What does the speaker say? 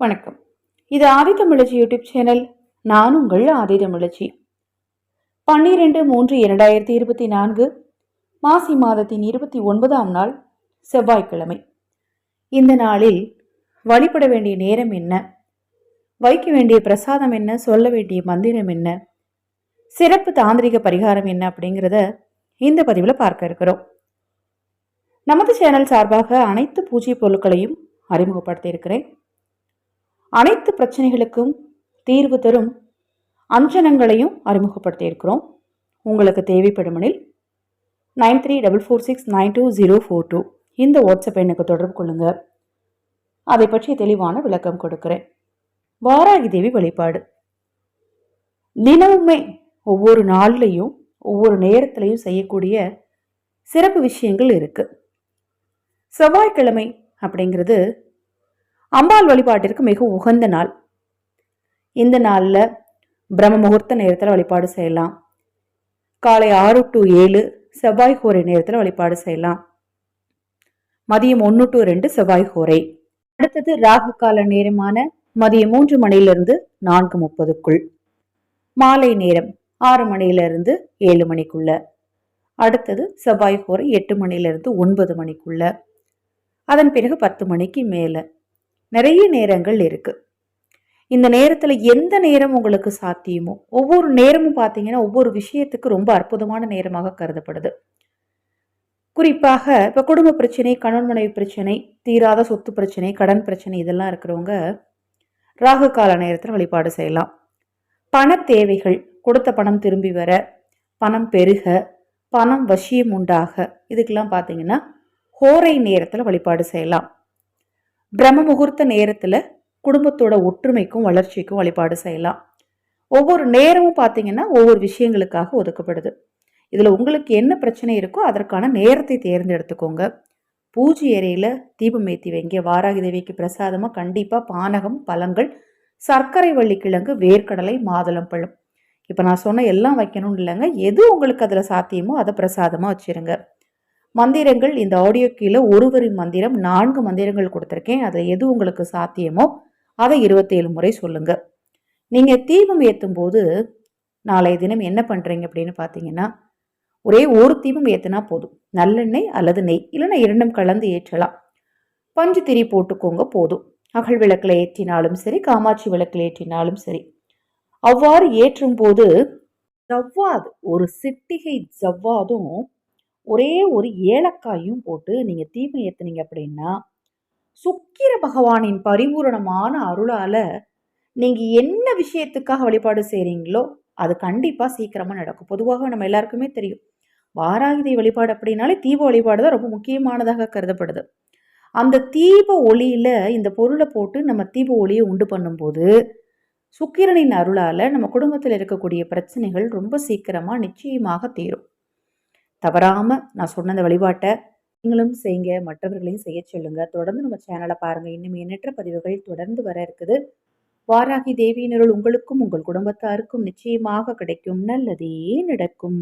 வணக்கம். இது ஆதித்தமிழச்சி YouTube channel. நான் உங்கள் ஆதித்தமிழச்சி பன்னிரெண்டு மூன்று இரண்டாயிரத்தி இருபத்தி நான்கு மாசி மாதத்தின் இருபத்தி ஒன்பதாம் நாள் செவ்வாய்க்கிழமை. இந்த நாளில் வழிபட வேண்டிய நேரம் என்ன? வைக்க வேண்டிய பிரசாதம் என்ன? சொல்ல வேண்டிய மந்திரம் என்ன? சிறப்பு தாந்திரிக பரிகாரம் என்ன? அப்படிங்கிறத இந்த பதிவில் பார்க்க இருக்கிறோம். நமது சேனல் சார்பாக அனைத்து பூஜை பொருட்களையும் அறிமுகப்படுத்தியிருக்கிறேன். அனைத்து பிரச்சனைகளுக்கும் தீர்வு தரும் அஞ்சனங்களையும் அறிமுகப்படுத்தியிருக்கிறோம். உங்களுக்கு தேவைப்படுமெனில் nine three double four six nine two zero four two இந்த வாட்ஸ்அப் எண்ணுக்கு தொடர்பு கொள்ளுங்கள் அதை பற்றி தெளிவான விளக்கம் கொடுக்கிறேன். வாராகி தேவி வழிபாடு. தினமுமே ஒவ்வொரு நாள்லையும் ஒவ்வொரு நேரத்திலையும் செய்யக்கூடிய சிறப்பு விஷயங்கள் இருக்குது செவ்வாய்க்கிழமை அப்படிங்கிறது அம்பாள் வழிபாட்டிற்கு மிக உகந்த நாள். இந்த நாளில் பிரம்ம முகூர்த்த நேரத்தில் வழிபாடு செய்யலாம். காலை ஆறு டு ஏழு செவ்வாய் ஹோரை நேரத்தில் வழிபாடு செய்யலாம். மதியம் ஒன்று டு ரெண்டு செவ்வாய் கோரை. அடுத்தது ராகு கால நேரமான மதியம் மூன்று மணியிலிருந்து நான்கு முப்பதுக்குள். மாலை நேரம் ஆறு மணியிலிருந்து ஏழு மணிக்குள்ள. அடுத்தது செவ்வாய் ஹோரை எட்டு மணியிலிருந்து ஒன்பது மணிக்குள்ள. அதன் பிறகு பத்து மணிக்கு மேலே. நிறைய நேரங்கள் இருக்குது இந்த நேரத்தில் எந்த நேரம் உங்களுக்கு சாத்தியமோ ஒவ்வொரு நேரமும் பார்த்தீங்கன்னா ஒவ்வொரு விஷயத்துக்கு ரொம்ப அற்புதமான நேரமாக கருதப்படுது. குறிப்பாக இப்போ குடும்ப பிரச்சனை கணவன் மனைவி பிரச்சனை தீராத சொத்து பிரச்சனை கடன் பிரச்சனை இதெல்லாம் இருக்கிறவங்க ராகு கால நேரத்தில் வழிபாடு செய்யலாம். பண தேவைகள் கொடுத்த பணம் திரும்பி வர பணம் பெருக பணம் வசியம் உண்டாக இதுக்கெல்லாம் பார்த்தீங்கன்னா ஹோரை நேரத்தில் வழிபாடு செய்யலாம். பிரம்ம முகூர்த்த நேரத்தில் குடும்பத்தோட ஒற்றுமைக்கும் வளர்ச்சிக்கும் வழிபாடு செய்யலாம். ஒவ்வொரு நேரமும் பார்த்தீங்கன்னா ஒவ்வொரு விஷயங்களுக்காக ஒதுக்கப்படுது. இதில் உங்களுக்கு என்ன பிரச்சனை இருக்கோ அதற்கான நேரத்தை தேர்ந்தெடுத்துக்கோங்க. பூஜை அறையில் தீபம் ஏற்றி வைங்க. வாராகி தேவிக்கு பிரசாதமாக கண்டிப்பாக பானகம் பழங்கள் சர்க்கரை வள்ளிக்கிழங்கு வேர்க்கடலை மாதுளம் பழம். இப்போ நான் சொன்ன எல்லாம் வைக்கணும்னு இல்லைங்க. எது உங்களுக்கு அதில் சாத்தியமோ அதை பிரசாதமாக வச்சுருங்க. மந்திரங்கள் இந்த ஆடியோ கீழே ஒரு வரி மந்திரம் நான்கு மந்திரங்கள் கொடுத்துருக்கேன். அதில் எது உங்களுக்கு சாத்தியமோ அதை இருபத்தேழு முறை சொல்லுங்க. நீங்கள் தீபம் ஏற்றும் போது நாளைய தினம் என்ன பண்ணுறீங்க அப்படின்னு பார்த்தீங்கன்னா ஒரே ஒரு தீபம் ஏற்றினா போதும். நல்லெண்ணெய் அல்லது நெய் இல்லைன்னா இரண்டும் கலந்து ஏற்றலாம். பஞ்சு திரி போட்டுக்கோங்க போதும். அகல் விளக்கில் ஏற்றினாலும் சரி காமாட்சி விளக்கில் ஏற்றினாலும் சரி. அவ்வாறு ஏற்றும் போது ஜவ்வாது ஒரு சிட்டிகை ஜவ்வாதும் ஒரே ஒரு ஏலக்காயும் போட்டு நீங்கள் தீபம் ஏற்றுனீங்க அப்படின்னா சுக்கிர பகவானின் பரிபூரணமான அருளால் நீங்கள் என்ன விஷயத்துக்காக வழிபாடு செய்கிறீங்களோ அது கண்டிப்பாக சீக்கிரமாக நடக்கும். பொதுவாக நம்ம எல்லாருக்குமே தெரியும். வாராகிதை வழிபாடு அப்படின்னாலே தீப வழிபாடு தான் ரொம்ப முக்கியமானதாக கருதப்படுது. அந்த தீப ஒளியில் இந்த பொருளை போட்டு நம்ம தீப ஒளியை உண்டு பண்ணும்போது சுக்கிரனின் அருளால் நம்ம குடும்பத்தில் இருக்கக்கூடிய பிரச்சனைகள் ரொம்ப சீக்கிரமாக நிச்சயமாக தீரும். தவறாமல் நான் சொன்ன அந்த வழிபாட்டை நீங்களும் செய்யுங்க மற்றவர்களையும் செய்ய சொல்லுங்க. தொடர்ந்து நம்ம சேனலை பாருங்கள் இன்னும் எண்ணற்ற பதிவுகள் தொடர்ந்து வர இருக்குது. வாராகி தேவியினருள் உங்களுக்கும் உங்கள் குடும்பத்தாருக்கும் நிச்சயமாக கிடைக்கும். நல்லதே நடக்கும்.